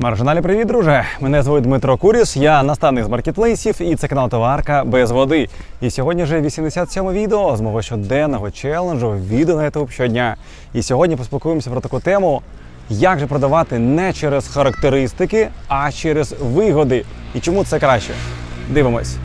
Маржиналі, привіт, друже! Мене звуть Дмитро Куріс, я наставник з маркетплейсів і це канал Товарка без води. І сьогодні вже 87 відео з мого щоденного челенджу відео на YouTube щодня. І сьогодні поспілкуємося про таку тему, як же продавати не через характеристики, а через вигоди. І чому це краще? Дивимось.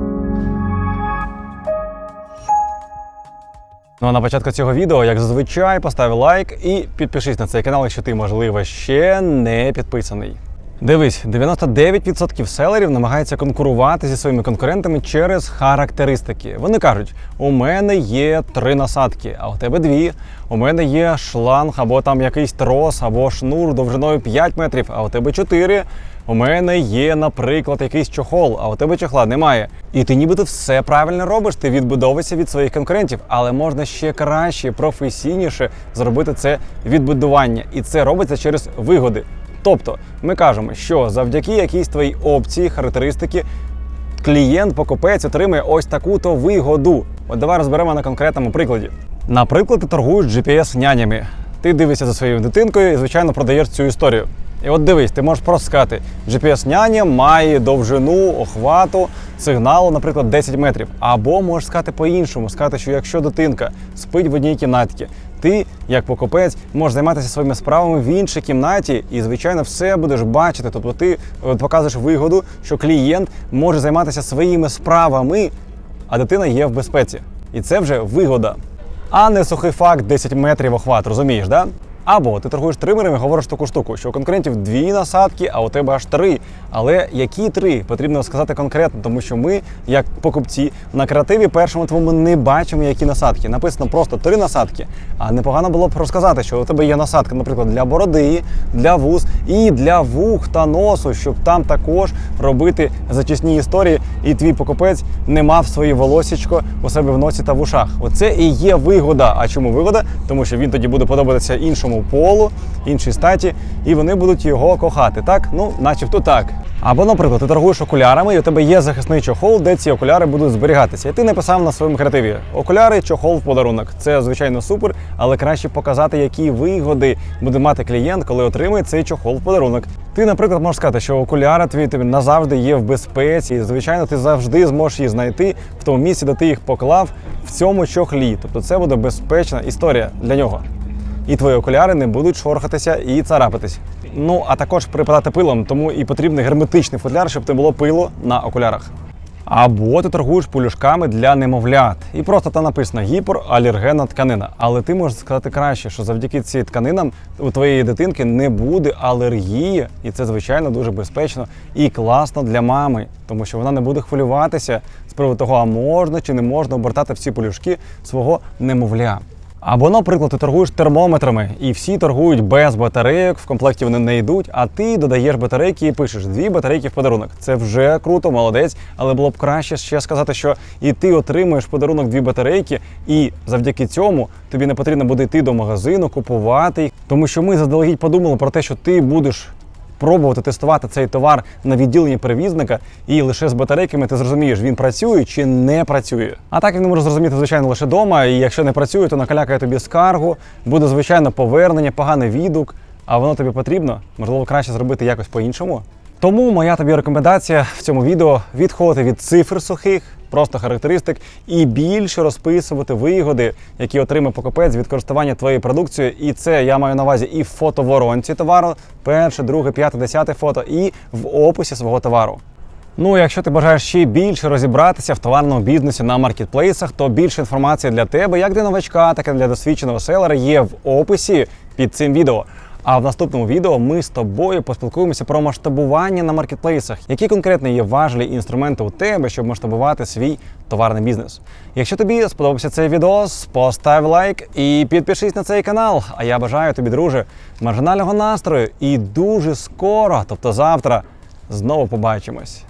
Ну а на початку цього відео, як зазвичай, постав лайк і підпишись на цей канал, якщо ти, можливо, ще не підписаний. Дивись, 99% селерів намагаються конкурувати зі своїми конкурентами через характеристики. Вони кажуть: у мене є три насадки, а у тебе дві. У мене є шланг або там якийсь трос, або шнур довжиною 5 метрів, а у тебе 4. У мене є, наприклад, якийсь чохол, а у тебе чохла немає. І ти нібито все правильно робиш, ти відбудовуєшся від своїх конкурентів, але можна ще краще, професійніше зробити це відбудування. І це робиться через вигоди. Тобто, ми кажемо, що завдяки якійсь твоїй опції, характеристики, клієнт-покупець отримує ось таку-то вигоду. От давай розберемо на конкретному прикладі. Наприклад, ти торгуєш GPS-нянями. Ти дивишся за своєю дитинкою і, звичайно, продаєш цю історію. І от дивись, ти можеш просто сказати, GPS-няня має довжину охвату сигналу, наприклад, 10 метрів. Або можеш сказати по-іншому, сказати, що якщо дитинка спить в одній кімнаті, ти, як покупець, можеш займатися своїми справами в іншій кімнаті, і, звичайно, все будеш бачити. Тобто ти е, показуєш вигоду, що клієнт може займатися своїми справами, а дитина є в безпеці. І це вже вигода. А не сухий факт 10 метрів охват, розумієш, да? Або ти торгуєш тримерами, говориш таку штуку, що у конкурентів дві насадки, а у тебе аж три. Але які три потрібно сказати конкретно, тому що ми, як покупці, на креативі першому твоєму не бачимо, які насадки. Написано просто три насадки. А непогано було б розказати, що у тебе є насадка, наприклад, для бороди, для вуз і для вух та носу, щоб там також робити зачисні історії, і твій покупець не мав своє волосічко у себе в носі та в ушах. Оце і є вигода. А чому вигода? Тому що він тоді буде подобатися іншому полу, іншій статі, і вони будуть його кохати. Так, ну, начебто так. Або, наприклад, ти торгуєш окулярами, і у тебе є захисний чохол, де ці окуляри будуть зберігатися. І ти написав на своєму креативі: окуляри, чохол в подарунок. Це звичайно супер, але краще показати, які вигоди буде мати клієнт, коли отримає цей чохол в подарунок. Ти, наприклад, можеш сказати, що окуляри твої тобі назавжди є в безпеці, і звичайно, ти завжди зможеш їх знайти в тому місці, де ти їх поклав в цьому чохлі. Тобто, це буде безпечна історія для нього і твої окуляри не будуть шорхатися і царапатись. Ну а також припадати пилом, тому і потрібний герметичний футляр, щоб не було пилу на окулярах. Або ти торгуєш полюшками для немовлят, і просто там написано гіпералергенна тканина. Але ти можеш сказати краще, що завдяки цим тканинам у твоєї дитинки не буде алергії, і це звичайно дуже безпечно і класно для мами, тому що вона не буде хвилюватися з приводу того, а можна чи не можна обертати всі полюшки свого немовля. Або, наприклад, ти торгуєш термометрами, і всі торгують без батарейок, в комплекті вони не йдуть, а ти додаєш батарейки і пишеш дві батарейки в подарунок. Це вже круто, молодець, але було б краще ще сказати, що і ти отримуєш подарунок дві батарейки, і завдяки цьому тобі не потрібно буде йти до магазину, купувати їх. Тому що ми заздалегідь подумали про те, що ти будеш пробувати тестувати цей товар на відділенні перевізника, і лише з батарейками ти зрозумієш, він працює чи не працює. А так він може зрозуміти, звичайно, лише вдома. І якщо не працює, то накалякає тобі скаргу, буде звичайно повернення, поганий відгук. А воно тобі потрібно, можливо, краще зробити якось по-іншому. Тому моя тобі рекомендація в цьому відео відходити від цифр сухих, просто характеристик, і більше розписувати вигоди, які отримає покупець від користування твоєю продукцією. І це я маю на увазі і в фотоворонці товару, перше, друге, п'яте, десяте фото, і в описі свого товару. Ну, якщо ти бажаєш ще більше розібратися в товарному бізнесі на маркетплейсах, то більше інформації для тебе, як для новачка, так і для досвідченого селера, є в описі під цим відео. А в наступному відео ми з тобою поспілкуємося про масштабування на маркетплейсах, які конкретно є важливі інструменти у тебе, щоб масштабувати свій товарний бізнес. Якщо тобі сподобався цей відео, постав лайк і підпишись на цей канал. А я бажаю тобі, друже, маржинального настрою і дуже скоро, тобто завтра, знову побачимось.